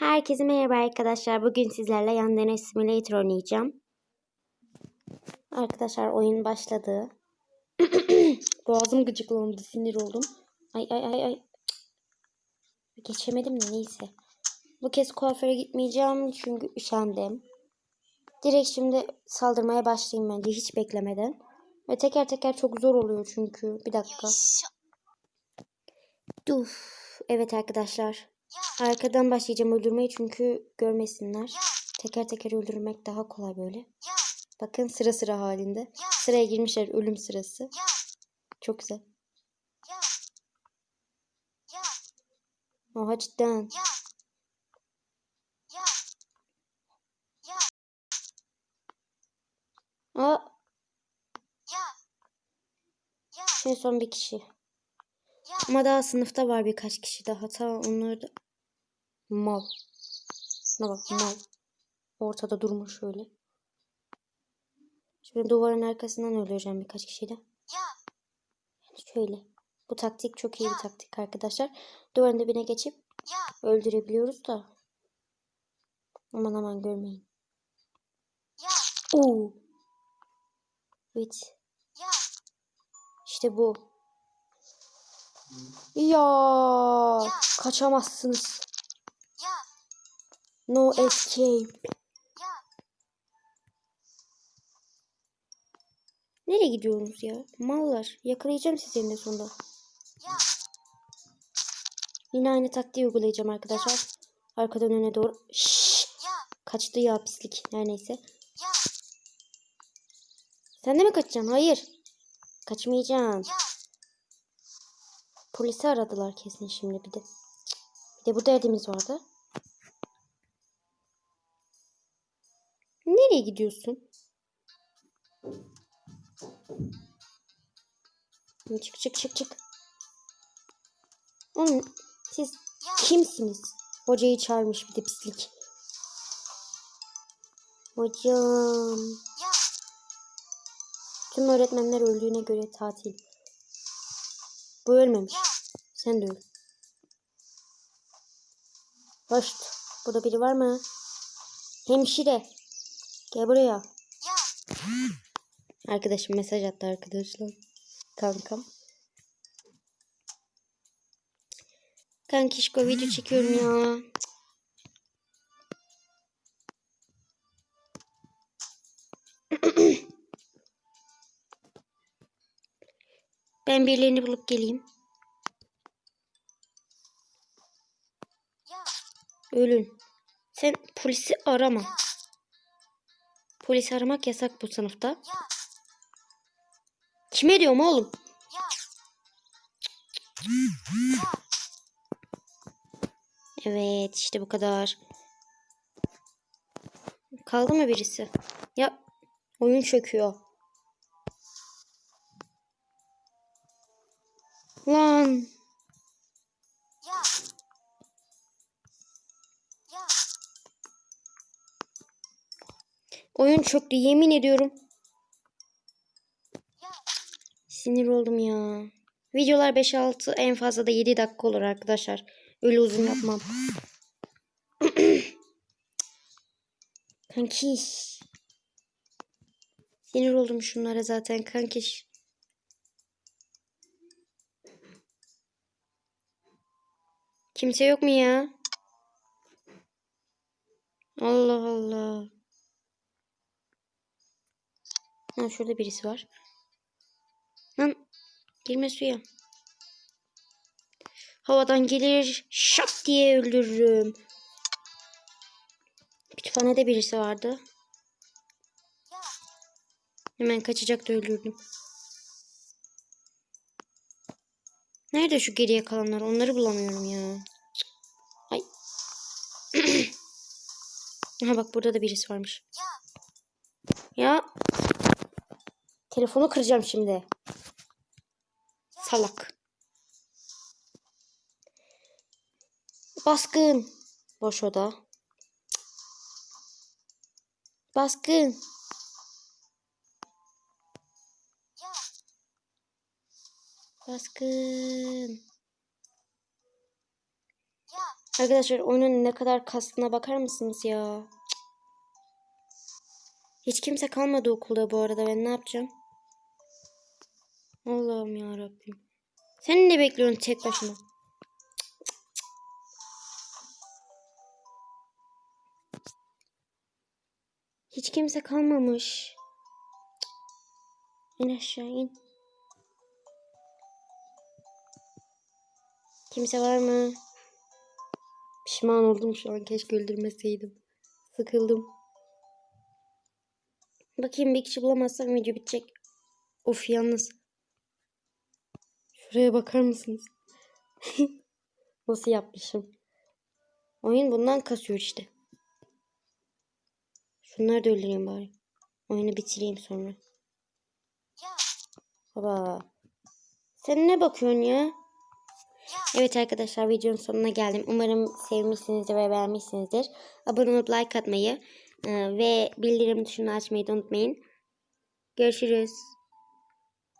Herkese merhaba arkadaşlar. Bugün sizlerle yan deney simulator oynayacağım. Arkadaşlar oyun başladı. Boğazım gıcıklandı, sinir oldum. Ay ay ay ay. Geçemedim de neyse. Bu kez kuaföre gitmeyeceğim çünkü üşendim. Direkt şimdi saldırmaya başlayayım bence hiç beklemeden. Ve teker teker çok zor oluyor çünkü. Bir dakika. Duf. Evet arkadaşlar. Arkadan başlayacağım öldürmeyi çünkü görmesinler. Teker teker öldürmek daha kolay böyle. Bakın sıra sıra halinde. Sıraya girmişler ölüm sırası. Çok güzel. Oha cidden. Aa, şimdi son bir kişi. Ama daha sınıfta var birkaç kişi daha. Ta onları da... Mal. Şuna bak mal. Ortada durmuş şöyle. Şimdi duvarın arkasından öldüreceğim birkaç kişiyi de. Şöyle. Bu taktik çok iyi bir taktik arkadaşlar. Duvarın dibine geçip öldürebiliyoruz da. Aman aman görmeyin. Oo. Evet. İşte bu. Ya kaçamazsınız. No escape. Nereye gidiyorsunuz ya? Mallar. Yakalayacağım sizi eninde sonunda. Yine aynı taktiği uygulayacağım arkadaşlar. Arkadan öne doğru. Şşş. Kaçtı ya pislik. Her neyse. Sen de mi kaçacaksın? Hayır. Kaçmayacaksın. Polisi aradılar kesin şimdi bir de. Bir de bu derdimiz vardı. Nereye gidiyorsun? Çık çık çık çık. Oğlum siz kimsiniz? Hocayı çağırmış bir de pislik. Hocam. Tüm öğretmenler öldüğüne göre tatil. Bu ölmemiş. Sen de öl. Hoş. Burada biri var mı? Hemşire. Gel buraya. Arkadaşım mesaj attı arkadaşlar. Kankam. Kankişko video çekiyorum ya. Ben birilerini bulup geleyim. Ölün. Sen polisi arama. Polisi aramak yasak bu sınıfta. Kime diyorum oğlum? Evet işte bu kadar. Kaldı mı birisi? Ya oyun çöküyor. Lan. Oyun çöktü yemin ediyorum. Sinir oldum ya. Videolar 5-6 en fazla da 7 dakika olur arkadaşlar. Öyle uzun yapmam. Kankiş. Sinir oldum şunlara zaten kankiş. Kimse yok mu ya? Allah Allah. Ha şurada birisi var. Lan girme suya. Havadan gelir şak diye öldürürüm. Kütüphanede birisi vardı. Hemen kaçacaktı öldürdüm. Nerede şu geriye kalanlar? Onları bulamıyorum ya. Ay. Aha bak burada da birisi varmış. Ya. Telefonu kıracağım şimdi. Salak. Baskın. Boş oda. Baskın. Baskın. Arkadaşlar oyunun ne kadar kastına bakar mısınız ya? Hiç kimse kalmadı okulda bu arada ben ne yapacağım? Allah'ım ya Rabbim. Sen ne bekliyorsun tek başına? Hiç kimse kalmamış. İn aşağı in. Kimse var mı? Pişman oldum şu an. Keşke öldürmeseydim. Sıkıldım. Bakayım bir kişi bulamazsam video bitecek. Of yalnız. Şuraya bakar mısınız? Nasıl yapmışım? Oyun bundan kasıyor işte. Şunları da öldüreyim bari. Oyunu bitireyim sonra. Baba. Sen ne bakıyorsun ya? Evet arkadaşlar videonun sonuna geldim. Umarım sevmişsinizdir ve beğenmişsinizdir. Abone olup like atmayı e, ve bildirim tuşunu açmayı da unutmayın. Görüşürüz.